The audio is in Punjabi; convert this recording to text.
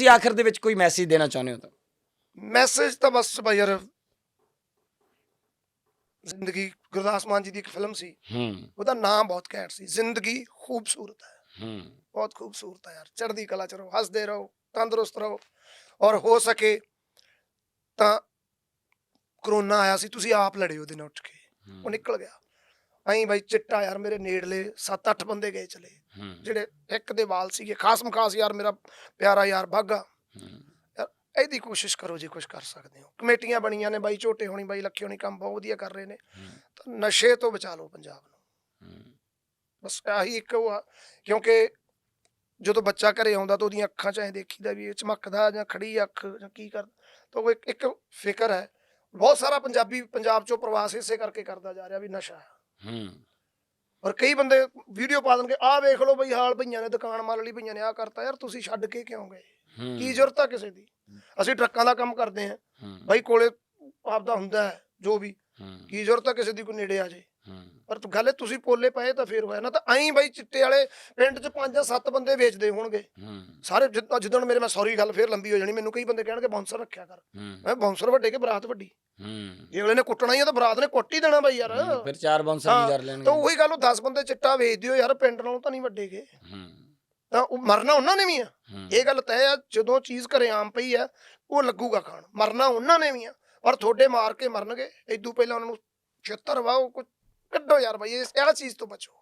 ਤੁਸੀਂ ਆਖਰ ਦੇ ਵਿੱਚ ਕੋਈ ਮੈਸੇਜ ਦੇਣਾ ਚਾਹੁੰਦੇ ਹੋ ਤਾਂ? ਮੈਸੇਜ ਤਾਂ ਬਸ ਭਾਈ ਯਾਰ ਜ਼ਿੰਦਗੀ ਗੁਰਦਾਸ ਮਾਨ ਜੀ ਦੀ ਇੱਕ ਫਿਲਮ ਸੀ। ਹੂੰ। ਉਹਦਾ ਨਾਮ ਬਹੁਤ ਘੈਂਟ ਸੀ ਜ਼ਿੰਦਗੀ ਖੂਬਸੂਰਤ ਹੈ। ਹੂੰ। ਬਹੁਤ ਖੂਬਸੂਰਤ ਹੈ ਯਾਰ। ਚੜ੍ਹਦੀ ਕਲਾ ਚ ਰਹੋ ਹੱਸਦੇ ਰਹੋ ਤੰਦਰੁਸਤ ਰਹੋ। ਔਰ ਹੋ ਸਕੇ ਤਾਂ ਕਰੋਨਾ ਆਇਆ ਸੀ ਤੁਸੀਂ ਆਪ ਲੜੇ ਉਹਦੇ ਨਾਲ ਉੱਠ ਕੇ। ਉਹ ਨਿਕਲ ਗਿਆ। ਐਂ ਬਾਈ ਚਿੱਟਾ ਯਾਰ ਮੇਰੇ ਨੇੜਲੇ 7-8 ਬੰਦੇ ਗਏ ਚਲੇ। ਜਿਹੜੇ ਇੱਕ ਦੇ ਵਾਲ ਸੀਗੇ। ਖਾਸ ਮਖਾਸ ਯਾਰ ਮੇਰਾ ਪਿਆਰਾ ਯਾਰ ਬਾਗਾ ਯਾਰ ਇਹਦੀ ਕੋਸ਼ਿਸ਼ ਕਰੋ ਜੇ ਕੁਝ ਕਰ ਸਕਦੇ ਹੋ। ਕਮੇਟੀਆਂ ਬਣੀਆਂ ਨੇ ਬਾਈ ਝੋਟੇ ਹੋਣੀ ਬਾਈ ਲੱਖੀ ਹੋਣੀ ਕੰਮ ਬਹੁਤ ਵਧੀਆ ਕਰ ਰਹੇ ਨੇ। ਤਾਂ ਨਸ਼ੇ ਤੋਂ ਬਚਾ ਲਓ ਪੰਜਾਬ ਨੂੰ। ਬਸ ਆਹੀ ਇੱਕ ਉਹ ਕਿਉਂਕਿ ਜਦੋਂ ਬੱਚਾ ਘਰੇ ਆਉਂਦਾ ਤਾਂ ਉਹਦੀਆਂ ਅੱਖਾਂ 'ਚ ਐਂ ਦੇਖੀਦਾ ਵੀ ਇਹ ਚਮਕਦਾ ਜਾਂ ਖੜੀ ਅੱਖ ਜਾਂ ਕੀ ਕਰ ਤਾਂ ਉਹ ਇੱਕ ਇੱਕ ਫਿਕਰ ਹੈ। ਬਹੁਤ ਸਾਰਾ ਪੰਜਾਬੀ ਪੰਜਾਬ 'ਚੋਂ ਪ੍ਰਵਾਸ ਇਸੇ ਕਰਕੇ ਕਰਦਾ ਜਾ ਰਿਹਾ ਵੀ ਨਸ਼ਾ। ਹੈ ਹੂੰ। ਔਰ ਕਈ ਬੰਦੇ ਵੀਡੀਓ ਪਾ ਦੇਣਗੇ ਆਹ ਵੇਖ ਲਓ ਬਈ ਹਾਲ ਭਈਆਂ ਨੇ ਦੁਕਾਨ ਮਾਲ ਲਈ ਭਈਆਂ ਨੇ ਆਹ ਕਰਤਾ ਯਾਰ ਤੁਸੀਂ ਛੱਡ ਕੇ ਕਿਉਂ ਗਏ? ਕੀ ਜ਼ਰੂਰਤ ਆ ਕਿਸੇ ਦੀ? ਅਸੀਂ ਟਰੱਕਾਂ ਦਾ ਕੰਮ ਕਰਦੇ ਹਾਂ। ਬਾਈ ਕੋਲੇ ਆਪਦਾ ਹੁੰਦਾ ਹੈ ਜੋ ਵੀ। ਕੀ ਜ਼ਰੂਰਤ ਆ ਕਿਸੇ ਦੀ ਕੋਈ ਨੇੜੇ ਆ ਜੇ? ਪਰ ਗੱਲ ਹੈ ਤੁਸੀਂ ਪੋਲੇ ਪਏ ਤਾਂ ਫੇਰ ਹੋਇਆ। ਨਾ ਤਾਂ ਐਂ ਬਾਈ ਚਿੱਟੇ ਵਾਲੇ ਪਿੰਡ 'ਚ ਪੰਜ ਜਾਂ ਸੱਤ ਬੰਦੇ ਵੇਚਦੇ ਹੋਣਗੇ। ਸਾਰੇ ਜਿੱਦ- ਜਿੱਦਣ ਮੇਰੇ ਮੈਂ ਸੌਰੀ ਗੱਲ ਫੇਰ ਲੰਬੀ ਹੋ ਜਾਣੀ ਮੈਨੂੰ ਕਈ ਬੰਦੇ ਕਹਿਣਗੇ ਬਾਉਂਸਰ ਰੱਖਿਆ ਕਰ। ਮੈਂ ਬਾਉਂਸਰ ਵੱਡੇ ਕਿ ਬਰਾਤ ਵੱਡੀ? ਜੇ ਅਗਲੇ ਨੇ ਕੁੱਟਣਾ ਹੀ ਆ ਤਾਂ ਬਰਾਤ ਨੇ ਕੁੱਟ ਹੀ ਦੇਣਾ ਬਾਈ ਯਾਰ। ਫਿਰ ਚਾਰ ਹਾਂ, ਵੀ ਕਰ ਤਾਂ ਲੈਣਗੇ ਉਹੀ ਗੱਲ ਉਹ 10 ਬੰਦੇ ਚਿੱਟਾ ਵੇਚ ਦਿਓ ਯਾਰ ਪਿੰਡ ਨਾਲੋਂ ਤਾਂ ਨਹੀਂ ਵੱਡੇਗੇ। ਤਾਂ ਉਹ ਮਰਨਾ ਉਹਨਾਂ ਨੇ ਵੀ ਆ। ਇਹ ਗੱਲ ਤੈਅ ਆ ਜਦੋਂ ਚੀਜ਼ ਘਰੇ ਆਮ ਪਈ ਆ ਉਹ ਲੱਗੂਗਾ ਖਾਣ। ਮਰਨਾ ਉਹਨਾਂ ਨੇ ਵੀ ਆ ਪਰ ਤੁਹਾਡੇ ਮਾਰ ਕੇ ਮਰਨਗੇ ਇਦੋਂ ਪਹਿਲਾਂ ਉਹਨਾਂ ਨੂੰ ਛੇਤਰ ਵਾਓ ਕੁਝ ਕੱਢੋ ਯਾਰ ਬਾਈ ਇਸ ਇਹ ਚੀਜ਼ ਤੋਂ ਬਚੋ।